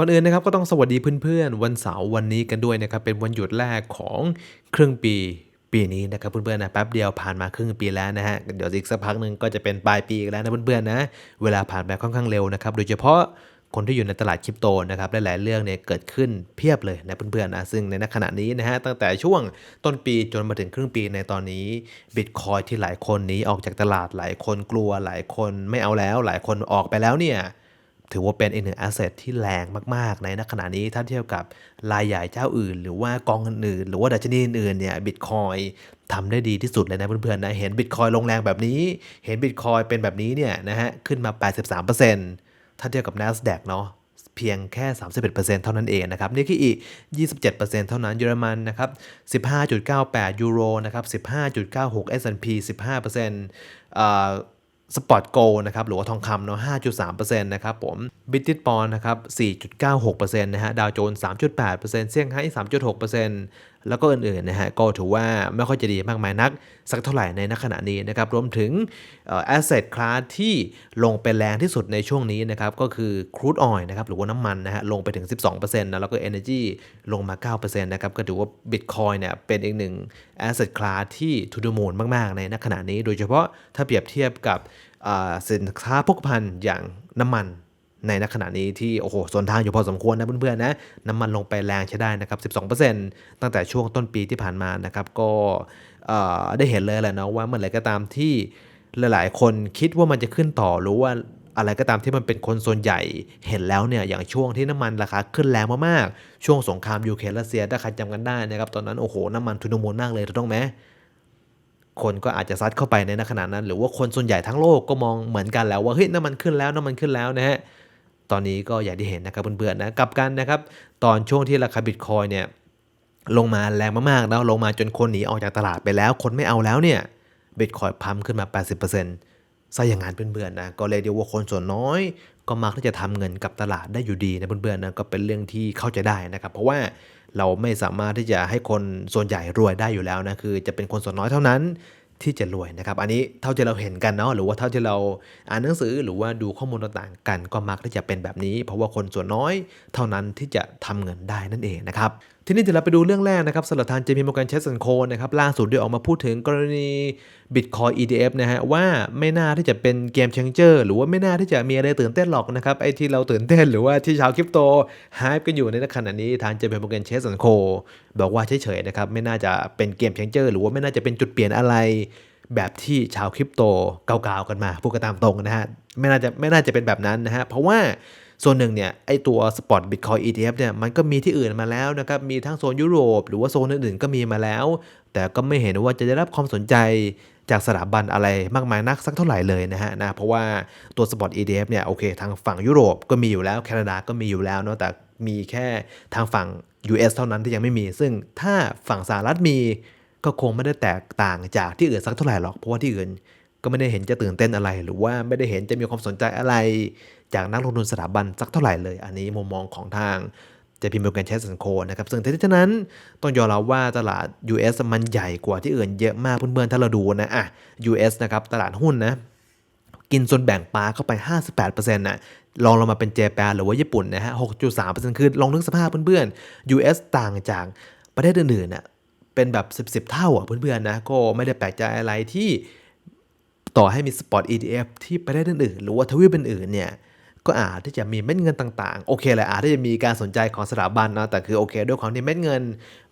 ก่อนอื่นนะครับก็ต้องสวัสดีเพื่อนๆ วันเสาร์วันนี้กันด้วยนะครับเป็นวันหยุดแรกของครึ่งปีปีนี้นะครับเพื่อนๆนะแป๊บเดียวผ่านมาครึ่งปีแล้วนะฮะเดี๋ยวอีกสักพักหนึ่งก็จะเป็นปลายปีแล้วนะเพื่อนๆนะเวลาผ่านไปค่อนข้างเร็วนะครับโดยเฉพาะคนที่อยู่ในตลาดคริปโตนะครับหลายๆเรื่องเนี่ยเกิดขึ้นเพียบเลยนะเพื่อนๆนะซึ่งในขณะนี้นะฮะตั้งแต่ช่วงต้นปีจนมาถึงครึ่งปีในตอนนี้บิตคอยที่หลายคนหนี้ออกจากตลาดหลายคนกลัวหลายคนไม่เอาแล้ว หลายคนออกไปแล้วเนี่ย ถือว่าเป็นอีกหนึ่งแอสเซทที่แรงมาก ๆ ในขณะนี้ถ้าเทียบกับรายใหญ่เจ้าอื่น หรือว่ากองอื่น หรือว่าดัชนีอื่นเนี่ยบิตคอยทำได้ดีที่สุดเลยนะเพื่อนๆนะเห็นบิตคอยลงแรงแบบนี้ เห็นบิตคอยเป็นแบบนี้เนี่ยนะฮะขึ้นมา 83%ถ้าเทียบกับ NASDAQ เนาะเพียงแค่ 31%เท่านั้นเองนะครับนี่คืออีก 27%เท่านั้นเยอรมันนะครับ 15.98 ยูโรนะครับ 15.96 S&P 15%เอ่อ สปอร์ตโกลนะครับหรือว่าทองคำเนาะ 5.3%นะครับผมบิตติปอนนะครับ 4.96%นะฮะดาวโจนส์3.8%เซี่ยงไฮ้3.6%แล้วก็อื่นๆนะฮะก็ถือว่าไม่ค่อยจะดีมากมายนัก สักเท่าไหร่ในณขณะนี้นะครับรวมถึงแอสเซทคลาสที่ลงไปแรงที่สุดในช่วงนี้นะครับก็คือครูดออยนะครับหรือว่าน้ำมันนะฮะลงไปถึง 12%นะแล้วก็ Energy ลงมา 9%นะครับก็ถือว่า Bitcoin เนี่ยเป็นอีกหนึ่ง Asset Class ที่ทุดมูลมากๆ ในณขณะนี้ โดยเฉพาะถ้าเปรียบเทียบกับสินค้าพกพันอย่างน้ำมัน ในณขณะนี้ที่โอ้โหส่วนทางอยู่พอสมควรนะเพื่อนๆนะน้ำมันลงไปแรงใช้ได้นะครับ 12%ตั้งแต่ช่วงต้นปีที่ผ่านมานะครับ ก็ได้เห็นเลยแหละเนาะว่าเมื่อไหร่ก็ตามที่หลายๆ คนคิดว่ามันจะขึ้นต่อหรือว่าอะไรก็ตามที่มันเป็นคนส่วนใหญ่เห็นแล้วเนี่ยอย่างช่วงที่น้ำมันราคาขึ้นแรงมากๆ ช่วงสงครามยูเครนรัสเซียถ้าใครจำกันได้นะครับตอนนั้นโอ้โหน้ำมันทุนมูลมากเลยถูกต้องไหมคนก็อาจจะซัดเข้าไปในขณะนั้น หรือว่าคนส่วนใหญ่ทั้งโลกก็มองเหมือนกันแล้วว่าเฮ้ยน้ำมันขึ้นแล้วน้ำมันขึ้นแล้วนะฮะ ตอนนี้ก็อย่างที่เห็นนะครับเพื่อนๆนะกลับกันนะครับตอนช่วงที่ราคาบิตคอยเนี่ยลงมาแรงมากๆแล้วลงมาจนคนหนีออกจากตลาดไปแล้ว คนไม่เอาแล้วเนี่ยบิตคอยพัมขึ้นมา 80%ซะอย่างนั้นเพื่อนๆนะก็เลยเดียวว่าคนส่วนน้อย ก็มักที่จะทำเงินกับตลาดได้อยู่ดีนะเพื่อนๆนะก็เป็นเรื่องที่เข้าใจได้นะครับ เพราะว่าเราไม่สามารถที่จะให้คนส่วนใหญ่รวยได้อยู่แล้วนะคือจะเป็นคนส่วนน้อยเท่านั้น ที่จะรวยนะครับ อันนี้เท่าที่เราเห็นกันเนาะหรือว่าเท่าที่เราอ่านหนังสือหรือว่าดูข้อมูลต่างๆกันก็มักที่จะเป็นแบบนี้ เพราะว่าคนส่วนน้อยเท่านั้นที่จะทำเงินได้นั่นเองนะครับ ทีนี้เดี๋ยวเราไปดูเรื่องแรกนะครับสำหรับทาง JP Morgan Chase Co นโคนะครับล่าสุดได้ออกมาพูดถึงกรณี Bitcoin ETF นะฮะว่าไม่น่าที่จะเป็นเกม changer หรือว่าไม่น่าที่จะมีอะไรตื่นเต้นหรอกนะครับไอ้ที่เราตื่นเต้นหรือว่าที่ชาวคริปโตฮายกันอยู่ในขณะนี้ทาง JP Morgan Chase Co บอกว่าเฉยๆนะครับไม่น่าจะเป็นเกม changer หรือว่าไม่น่าจะเป็นจุดเปลี่ยนอะไร แบบที่ชาวคริปโตเกาๆกันมาพูดกันตามตรงนะฮะไม่น่าจะไม่น่าจะเป็นแบบนั้นนะฮะเพราะว่า ส่วนหนึ่งเนี่ยไอตัวสปอตบิตคอย ETF เนี่ยมันก็มีที่อื่นมาแล้วนะครับมีทั้งโซนยุโรป หรือว่าโซนอื่นๆก็มีมาแล้ว แต่ก็ไม่เห็นว่าจะได้รับความสนใจจากสถาบันอะไรมากมายนักสักเท่าไหร่เลยนะฮะนะเพราะว่าตัวสปอต ETF เนี่ยโอเค ทางฝั่งยุโรปก็มีอยู่แล้วแคนาดาก็มีอยู่แล้วเนาะแต่มีแค่ทางฝั่ง US เท่านั้นที่ยังไม่มี ซึ่งถ้าฝั่งสหรัฐมีก็คงไม่ได้แตกต่างจากที่อื่นสักเท่าไหร่หรอก เพราะว่าที่อื่นก็ไม่ได้เห็นจะตื่นเต้นอะไร หรือว่าไม่ได้เห็นจะมีความสนใจอะไร จากนักลงทุนสถาบันสักเท่าไหร่เลย อันนี้มุมมองของทางจะพิมพ์โปรแกรมเชสันโคนะครับ ซึ่งที่ฉะนั้นต้องยอมรับว่าตลาด US มันใหญ่กว่าที่อื่นเยอะมากเพื่อนๆ ถ้าเราดูนะอะ US นะครับ ตลาดหุ้นนะ กินส่วนแบ่งปลาเข้าไป 58%นะลองลงมาเป็นเจแปนหรือว่าญี่ปุ่นนะฮะ 6.3%คือลองนึกสภาพเพื่อนๆ US ต่างจากประเทศอื่นๆน่ะเป็นแบบ 10 10เท่าอะเพื่อนๆนะ ก็ไม่ได้แปลกใจอะไรที่ต่อให้มีสปอต ETF ที่ประเทศอื่นๆหรือว่าทวีปอื่นๆเนี่ย ก็อาจที่จะมีเม็ดเงินต่างๆ โอเคแหละอาจที่จะมีการสนใจของสถาบันนะแต่คือโอเค ด้วยความที่เม็ดเงิน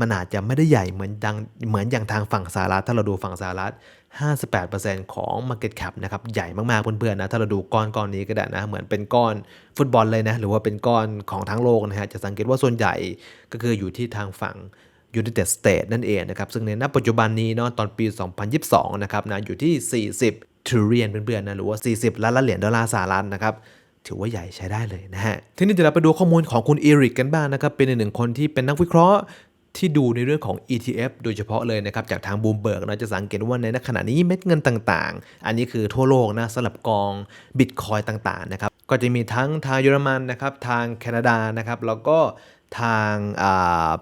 มันอาจจะไม่ได้ใหญ่เหมือนดังเหมือนอย่างทางฝั่งสหรัฐถ้าเราดูฝั่งสหรัฐ 58%ของ Market Cap นะครับใหญ่มากๆเพื่อนๆนะถ้าเราดูก้อนก้อนนี้ก็ได้นะเหมือนเป็นก้อนฟุตบอลเลยนะหรือว่าเป็นก้อนของทั้งโลกนะฮะจะสังเกตว่าส่วนใหญ่ก็คืออยู่ที่ทางฝั่ง United States นั่นเองนะครับ ซึ่งในณปัจจุบันนี้เนาะตอนปี 2022 นะครับนะอยู่ที่ 40 trillion เพื่อนๆนะหรือว่า 40 ล้านล้านเหรียญดอลลาร์สหรัฐนะครับ ถือว่าใหญ่ใช้ได้เลยนะฮะ ทีนี้เดี๋ยวเราไปดูข้อมูลของคุณเอริกกันบ้างนะครับ เป็นอีกหนึ่งคนที่เป็นนักวิเคราะห์ที่ดูในเรื่องของ ETF โดยเฉพาะเลยนะครับ จากทางบูมเบิร์กเราจะสังเกตว่าในขณะนี้เม็ดเงินต่างๆ อันนี้คือทั่วโลกนะสำหรับกองบิตคอยต่างๆนะครับ ก็จะมีทั้งทางเยอรมันนะครับ ทางแคนาดานะครับ แล้วก็ทาง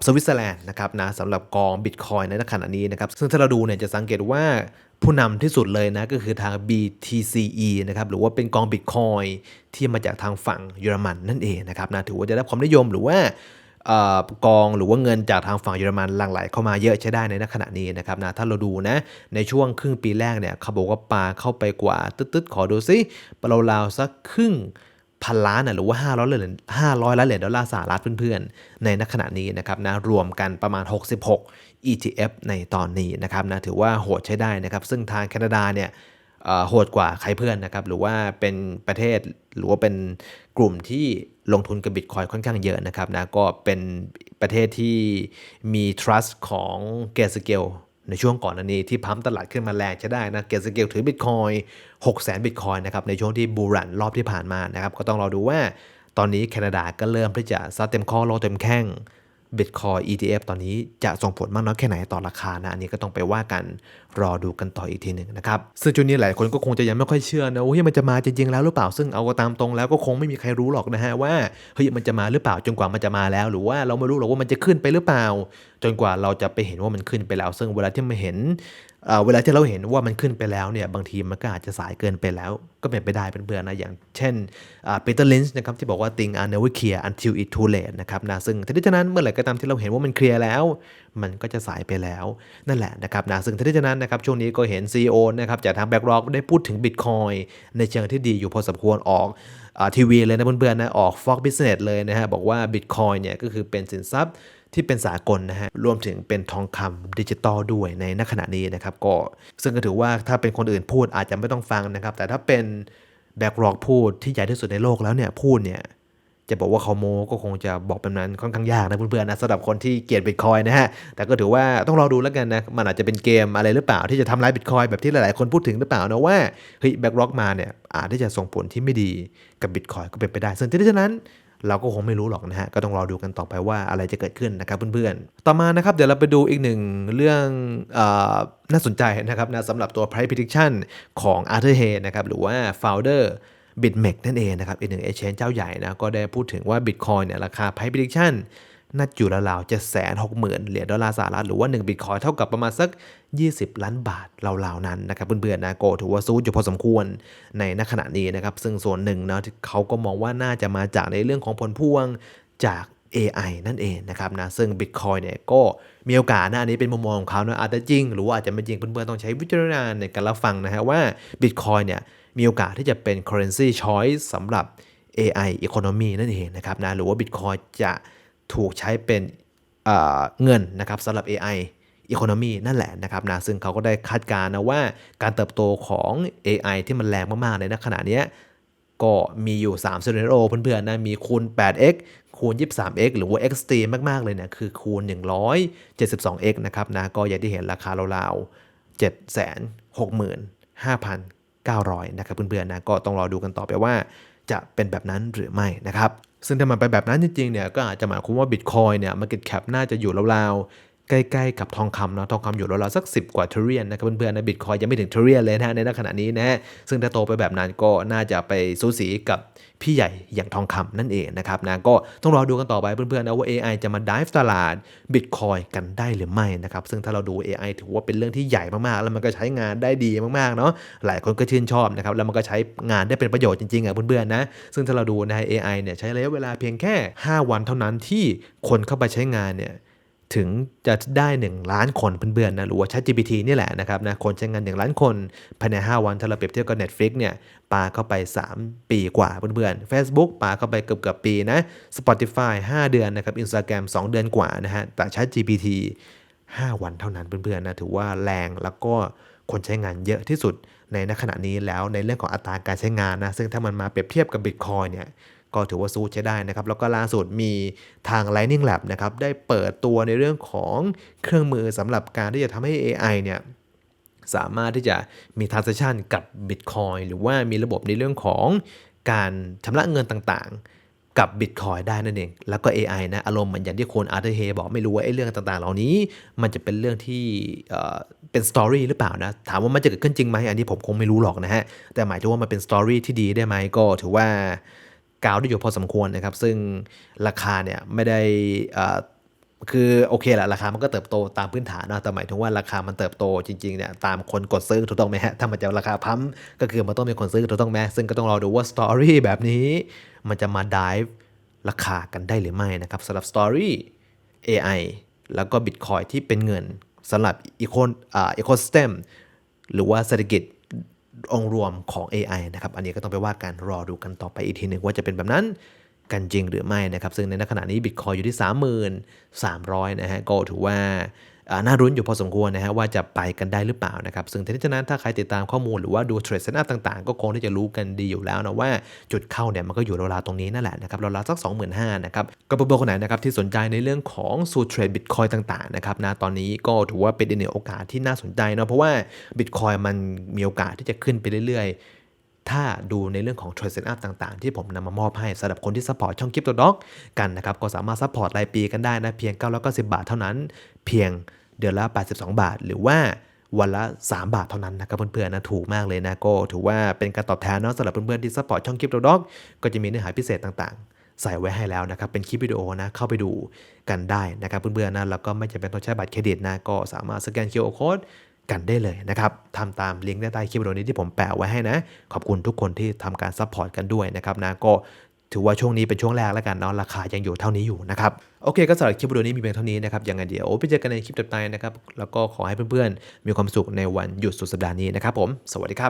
สวิตเซอร์แลนด์นะครับนะสำหรับกองบิตคอยในขณะนี้นะครับ ซึ่งถ้าเราดูเนี่ยจะสังเกตว่า ผู้นำที่สุดเลยนะก็คือทาง BTCE นะครับหรือว่าเป็นกองบิตคอยที่มาจากทางฝั่งเยอรมันนั่นเองนะครับนะถือว่าจะได้ความนิยมหรือว่ากองหรือว่าเงินจากทางฝั่งเยอรมันหลั่งไหลเข้ามาเยอะใช้ได้ในขณะนี้นะครับนะถ้าเราดูนะในช่วงครึ่งปีแรกเนี่ยเขาบอกว่าปาเข้าไปกว่าตึ๊ดๆขอดูซิปราวๆสักครึ่ง พันล้านหรือว่า 500เหรียญ500ล้านเหรียญดอลลาร์สหรัฐเพื่อนๆ ในณขณะนี้นะครับนะรวมกันประมาณ 66 ETF ในตอนนี้นะครับนะถือว่าโหดใช้ได้นะครับ ซึ่งทางแคนาดาเนี่ยโหดกว่าใครเพื่อนนะครับ หรือว่าเป็นประเทศหรือว่าเป็นกลุ่มที่ลงทุนกับบิตคอยค่อนข้างเยอะนะครับนะก็เป็นประเทศที่มี trust ของเกสเกล ในช่วงก่อนอันนี้ที่พัมตลาดขึ้นมาแรงใช้ได้นะเกสเกลถือบิตคอย6แสนบิตคอยนะครับในช่วงที่บูรันรอบที่ผ่านมานะครับก็ต้องรอดูว่า ตอนนี้แคนาดาก็เริ่มที่จะซัดเต็มข้อรอเต็มแข้งบิตคอย ETF ตอนนี้จะส่งผลมากน้อยแค่ไหนต่อราคานะ อันนี้ก็ต้องไปว่ากันรอดูกันต่ออีกทีหนึ่งนะครับ ซึ่งจุดนี้หลายคนก็คงจะยังไม่ค่อยเชื่อนะว่าเฮ้ยมันจะมาจริงๆแล้วหรือเปล่าซึ่งเอาก็ตามตรงแล้วก็คงไม่มีใครรู้หรอกนะฮะว่าเฮ้ยมันจะมาหรือเปล่าจนกว่ามันจะมาแล้ว หรือว่าเราไม่รู้หรอกว่ามันจะขึ้นไปหรือเปล่า จนกว่าเราจะไปเห็นว่ามันขึ้นไปแล้ว ซึ่งเวลาที่มาเห็นเวลาที่เราเห็นว่ามันขึ้นไปแล้วเนี่ยบางทีมันก็อาจจะสายเกินไปแล้ว ก็เป็นไปได้เป็นเพื่อนนะอย่างเช่นปีเตอร์ลินส์นะครับที่บอกว่า thing are never clear until it too late นะครับนะซึ่งทีนี้ฉะนั้นเมื่อไหร่ก็ตามที่เราเห็นว่ามันเคลียร์แล้ว มันก็จะสายไปแล้วนั่นแหละนะครับนะซึ่งทีนี้ฉะนั้นนะครับช่วงนี้ก็เห็น CEO นะครับจากทาง BlackRock ได้พูดถึง Bitcoin ในเชิงที่ดีอยู่พอสมควรออกทีวีเลยนะเพื่อนๆนะออก Fox Business เลยนะฮะบอกว่า Bitcoin เนี่ยก็คือเป็นสินทรัพย์ ที่เป็นสากลนะฮะรวมถึงเป็นทองคำดิจิตอลด้วยในณขณะนี้นะครับก็ซึ่งก็ถือว่าถ้าเป็นคนอื่นพูดอาจจะไม่ต้องฟังนะครับ แต่ถ้าเป็นแบ็กรอกพูดที่ใหญ่ที่สุดในโลกแล้วเนี่ยพูดเนี่ยจะบอกว่าเขาโมก็คงจะบอกแบบนั้นค่อนข้างยากนะเพื่อนๆนะสำหรับคนที่เกลียดบิตคอยนะฮะแต่ก็ถือว่าต้องรอดูแล้วกันนะมันอาจจะเป็นเกมอะไรหรือเปล่าที่จะทำลายบิตคอยแบบที่หลายๆคนพูดถึงหรือเปล่านะว่าเฮ้ยแบ็กร็อกมาเนี่ยอาจที่จะส่งผลที่ไม่ดีกับบิตคอยก็เป็นไปได้ ซึ่งที่ฉะนั้น เราก็คงไม่รู้หรอกนะฮะ ก็ต้องรอดูกันต่อไปว่าอะไรจะเกิดขึ้นนะครับเพื่อนๆ ต่อมานะครับเดี๋ยวเราไปดูอีกหนึ่งเรื่องอน่าสนใจนะครับนะสำหรับตัว price prediction ของ Arthur Hay นะครับหรือว่า founder BitMEX นั่นเองนะครับอีกหนึ่ง exchange เจ้าใหญ่นะก็ได้พูดถึงว่า Bitcoin เนี่ยราคา price prediction น่าจะอยู่ราวๆ7 6 0 0 0 0เหรียญดอลลาร์สหรัฐหรือว่า1บิตคอยเท่ากับประมาณสัก 20 ล้านบาทราวๆนั้นนะครับเพื่อนๆนะโกถือว่าสู้อยู่พอสมควรในณขณะนี้นะครับ ซึ่งส่วนหนึ่งเนาะเขาก็มองว่าน่าจะมาจากในเรื่องของผลพวงจาก AI นั่นเองนะครับนะซึ่ง Bitcoin เนี่ยก็มีโอกาสนะอันนี้เป็นมุมมองของเขานะอาจจะจริง หรือว่าอาจจะไม่จริงเพื่อนๆต้องใช้วิจารณญาณในการรับฟังนะฮะว่า Bitcoin เนี่ยมีโอกาสที่จะเป็น currency choice สำหรับ AI economy นั่นเองนะครับนะหรือว่า Bitcoin จะ ถูกใช้เป็นเเงินนะครับสำหรับ AI Economy นั่นแหละนะครับนะซึ่งเขาก็ได้คาดการณ์นะว่าการเติบโตของ AI ที่มันแรงมากๆในณขณะนี้ก็มีอยู่3 scenario เพื่อนๆนะมีคูณ 8x คูณ 23x หรือว่า extreme มาก ๆ เลยเนี่ยคือคูณ 172x นะครับนะก็อย่างที่เห็นราคาราวๆ765,900 นะครับเพื่อนๆนะก็ต้องรอดูกันต่อไปว่าจะเป็นแบบนั้นหรือไม่นะครับ ซึ่งถ้ามันไปแบบนั้นจริงๆเนี่ยก็อาจจะหมายความว่า Bitcoin เนี่ย Market Cap น่าจะอยู่ราวๆ ใกล้ๆกับทองคำเนาะทองคำอยู่ราวๆสัก 10 กว่าทริลนนะครับเพื่อนๆนะ Bitcoin ยังไม่ถึงทริลเลยนะในขณะนี้นะฮะซึ่งถ้าโตไปแบบนั้นก็น่าจะไปสูสีกับพี่ใหญ่อย่างทองคำนั่นเองนะครับนะก็ต้องรอดูกันต่อไปเพื่อนๆนะว่า AI จะมา dive ตลาด Bitcoin กันได้หรือไม่นะครับซึ่งถ้าเราดู AI ถือว่าเป็นเรื่องที่ใหญ่มากๆ แล้วมันก็ใช้งานได้ดีมากๆเนาะหลายคนก็ชื่นชอบนะครับแล้วมันก็ใช้งานได้เป็นประโยชน์จริงๆอะเพื่อนๆนะซึ่งถ้าเราดูใน AI เนี่ยใช้ระยะเวลาเพียงแค่ 5 วันเท่านั้นที่คนเข้าไปใช้งานเนี่ย ถึงจะได้ 1 ล้านคนเพื่อนๆนะหรือว่า ChatGPT นี่แหละนะครับนะคนใช้งาน 1 ล้านคนภายใน 5 วันถ้าเราเปรียบเทียบกับ Netflix เนี่ยปาเข้าไป 3 ปีกว่าเพื่อนๆ Facebook ปาเข้าไปเกือบเกือบๆปีนะ Spotify 5 เดือนนะครับ Instagram 2 เดือนกว่านะฮะแต่ ChatGPT 5 วันเท่านั้นเพื่อนๆนะถือว่าแรงแล้วก็คนใช้งานเยอะที่สุดในณขณะนี้แล้วในเรื่องของอัตราการใช้งานนะซึ่งถ้ามันมาเปรียบเทียบกับ Bitcoin เนี่ย ก็ถือว่าสู้ใช้ได้นะครับ แล้วก็ล่าสุดมีทาง Lightning Lab นะครับได้เปิดตัวในเรื่องของเครื่องมือสำหรับการที่จะทำให้ AI เนี่ยสามารถที่จะมี transaction กับ Bitcoin หรือว่ามีระบบในเรื่องของการชำระเงินต่างๆ กับ Bitcoin ได้นั่นเอง แล้วก็ AI นะ อารมณ์เหมือนอย่างที่คนอาร์เธอร์เฮบอกไม่รู้ว่าไอ้เรื่องต่างๆ เหล่านี้ มันจะเป็นเรื่องที่เอ่อเป็นสตอรี่หรือเปล่านะ ถามว่ามันจะเกิดขึ้นจริงไหมอันนี้ผมคงไม่รู้หรอกนะฮะ แต่หมายถึงว่ามันเป็นสตอรี่ที่ดีได้ไหมก็ถือว่า กาวได้อยู่พอสมควรนะครับ ซึ่งราคาเนี่ยไม่ได้คือโอเคแหละราคามันก็เติบโตตามพื้นฐานนะแต่หมายถึงว่าราคามันเติบโตจริงๆเนี่ยตามคนกดซื้อถูกต้องไหมฮะถ้ามันจะราคาพัมก็คือมันต้องมีคนซื้อถูกต้องไหมซึ่งก็ต้องรอดูว่าสตอรี่แบบนี้มันจะมาดิฟราคากันได้หรือไม่นะครับสำหรับสตอรี่ AI แล้วก็ Bitcoin ที่เป็นเงินสำหรับอีโคอ่าอีโคสเต็มหรือว่าเศรษฐกิจ องรวมของ AI นะครับ อันนี้ก็ต้องไปว่ากันรอดูกันต่อไปอีกทีหนึ่งว่าจะเป็นแบบนั้นกันจริงหรือไม่นะครับ ซึ่งในขณะนี้ Bitcoin อยู่ที่ 33,300 นะฮะ ก็ถือว่า น่ารุ้นอยู่พอสมควรนะฮะว่าจะไปกันได้หรือเปล่านะครับ ซึ่งทั้งนี้ทั้งนั้นถ้าใครติดตามข้อมูลหรือว่าดูเทรดเซ็นอัพต่างๆ ก็คงที่จะรู้กันดีอยู่แล้วนะว่าจุดเข้าเนี่ยมันก็อยู่ราวๆตรงนี้นั่นแหละนะครับราวๆสัก 25,000นะครับก็เพื่อนๆคนไหนนะครับที่สนใจในเรื่องของสูตรเทรดบิตคอยต่างๆนะครับนะตอนนี้ก็ถือว่าเป็นอีกหนึ่งโอกาสที่น่าสนใจเนาะเพราะว่าบิตคอยมันมีโอกาสที่จะขึ้นไปเรื่อยๆถ้าดูในเรื่องของ Trade Setup ต่างๆ ที่ผมนำมามอบให้สำหรับคนที่ซัพพอร์ตช่อง Crypto Doc กันนะครับ ก็สามารถซัพพอร์ตรายปีกันได้นะ เพียง 990 บาทเท่านั้น เพียง เดือนละ 82 บาท หรือว่าวันละ 3 บาทเท่านั้นนะครับเพื่อนๆนะถูกมากเลยนะก็ถือว่าเป็นการตอบแทนเนาะสำหรับเพื่อนๆที่ซัพพอร์ตช่อง Crypto Doc ก็จะมีเนื้อหาพิเศษต่างๆ ใส่ไว้ให้แล้วนะครับเป็นคลิปวิดีโอนะเข้าไปดูกันได้นะครับเพื่อนๆนะแล้วก็ไม่จำเป็นต้องใช้บัตรเครดิตนะก็สามารถสแกน QR Code กันได้เลยนะครับทำตามลิงก์ใต้คลิปวิดีโอนี้ที่ผมแปะไว้ให้นะ ขอบคุณทุกคนที่ทำการซัพพอร์ตกันด้วยนะครับนะก็ถือว่าช่วงนี้เป็นช่วงแรกแล้วกันเนาะราคายังอยู่เท่านี้อยู่นะครับ โอเคก็สำหรับคลิปวิดีโอนี้มีเพียงเท่านี้นะครับยังไงเดี๋ยวไปเจอกันในคลิปต่อไปนะครับแล้วก็ขอให้เพื่อนๆมีความสุขในวันหยุดสุดสัปดาห์นี้นะครับผมสวัสดีครับ